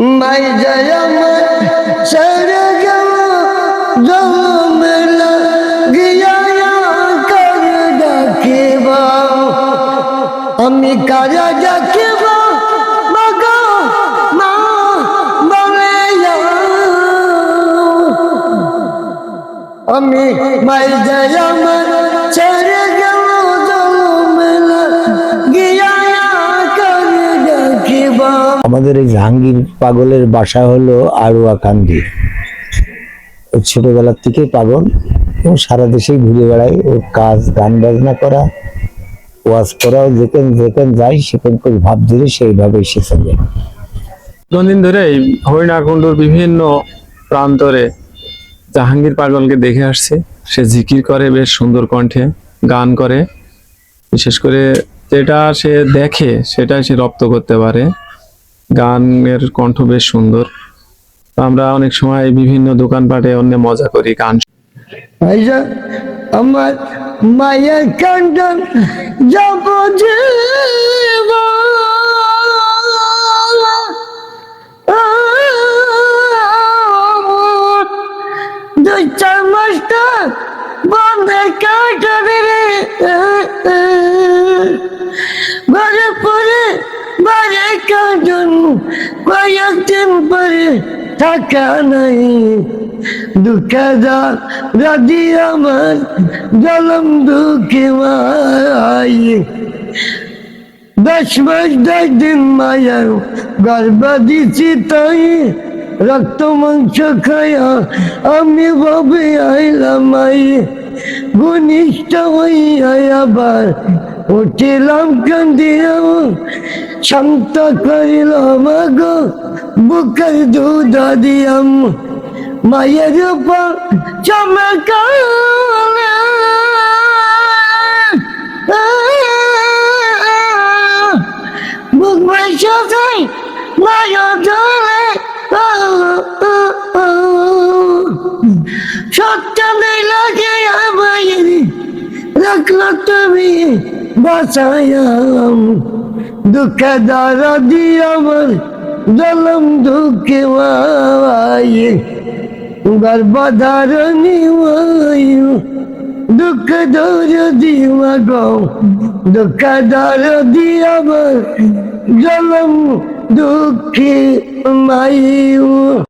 মাই যায় আমার ছেড়ে গেল জলমেলা গিয়া কার ডাকিব। আমি কারা ডাকিব আমি মাই যায় আমার ছেড়ে আমাদের এই জাহাঙ্গীর পাগলের বাসা হলো আড়ুয়া কান্দি। ও ছোটবেলার থেকে পাগল। এবং সারা দেশেই ঘুরে বেড়ায়। ওর কাজ, গান বাজনা করা, ওয়াজ করাও, যেখানে যেখানে যায়, সেখান করে ভাব ধরে সেইভাবে চলে দীর্ঘদিন ধরে এই হরিণাকুণ্ডুর বিভিন্ন প্রান্তরে জাহাঙ্গীর পাগলকে দেখে আসছে। সে জিকির করে বেশ সুন্দর কণ্ঠে, গান করে। বিশেষ করে যেটা সে দেখে সেটা সে রপ্ত করতে পারে। গানের কণ্ঠ বেশ সুন্দর। আমরা অনেক সময় বিভিন্ন দোকানপাটে অন্য মজা করি, গান আমার মায়ের কান্ডন যাব দুই চার মাসটা বন্ধে কাটাবে রে কাটন কয়েকদিন পরে টাকা নাই। দুঃখদার রাজি আমার জলম দুঃখে মাই দশ মাস দশ দিন মায়ার গর্ব রক্ত মাংস খায়া আমি ভাবে আইলাম আই। হইয়া আবার উঠিলাম কান্দিয়া শান্ত করিল মাগো বুকের দুধ দিয়াম। মায়ের উপর চমকাল বুক বসে সত্য বাঁচায়াম দুঃখ দ্বারা দিয়ে আমার জলম দুঃখে মায়ে গর্ভধারণী দুঃখ দৌর দিমা গো দুঃখ দর দিয়াবার জলম দুঃখে মায়ু